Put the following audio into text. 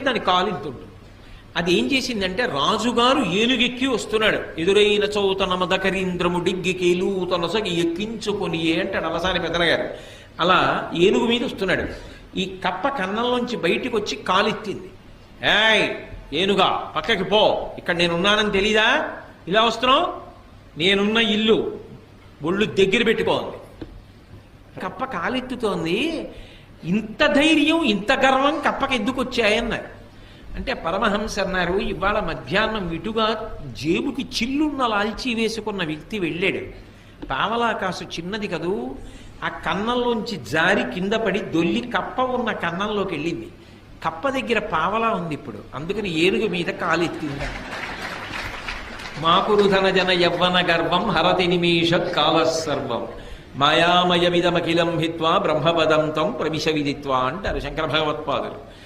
దాని కాలిద్దుంటుంది అది ఏం చేసిందంటే రాజుగారు ఏనుగెక్కి వస్తున్నాడు. ఎదురైన చౌతన మదకరీంద్రము డిగ్గికేలు తొలసగి ఎక్కించుకొని అంటాడు అలసాని పెద్దనగారు అలా ఏనుగు మీద వస్తున్నాడు. ఈ కప్ప కన్నంలోంచి బయటికి వచ్చి కాలెత్తింది. ఏయ్ ఏనుగా పక్కకి పో. ఇక్కడ నేనున్నానని తెలీదా? ఇలా వస్తున్నావు? నేనున్న ఇల్లు ఒళ్ళు దగ్గర పెట్టుకోంది కప్ప కాలెత్తుతోంది. ఇంత ధైర్యం ఇంత గర్వం కప్పకి ఎందుకు వచ్చాయన్నారు అంటే పరమహంస అన్నారు ఇవాళ మధ్యాహ్నం ఇటుగా జేబుకి చిల్లున్న లాల్చీ వేసుకున్న వ్యక్తి వెళ్ళాడు. పావలా కాసు చిన్నది కదూ ఆ కన్నంలోంచి జారి కింద పడి దొల్లి కప్ప ఉన్న కన్నంలోకి వెళ్ళింది. కప్ప దగ్గర పావలా ఉంది ఇప్పుడు అందుకని ఏనుగు మీద కాలెత్తింది. మాకురుధన జన యవ్వన గర్వం హరతి నిమీషత్ కాల సర్వం మాయామయమిదమఖిలం హిత్వా బ్రహ్మపదం తం ప్రవిశ విదిత్వా అంటారు శంకర భగవత్పాదులు.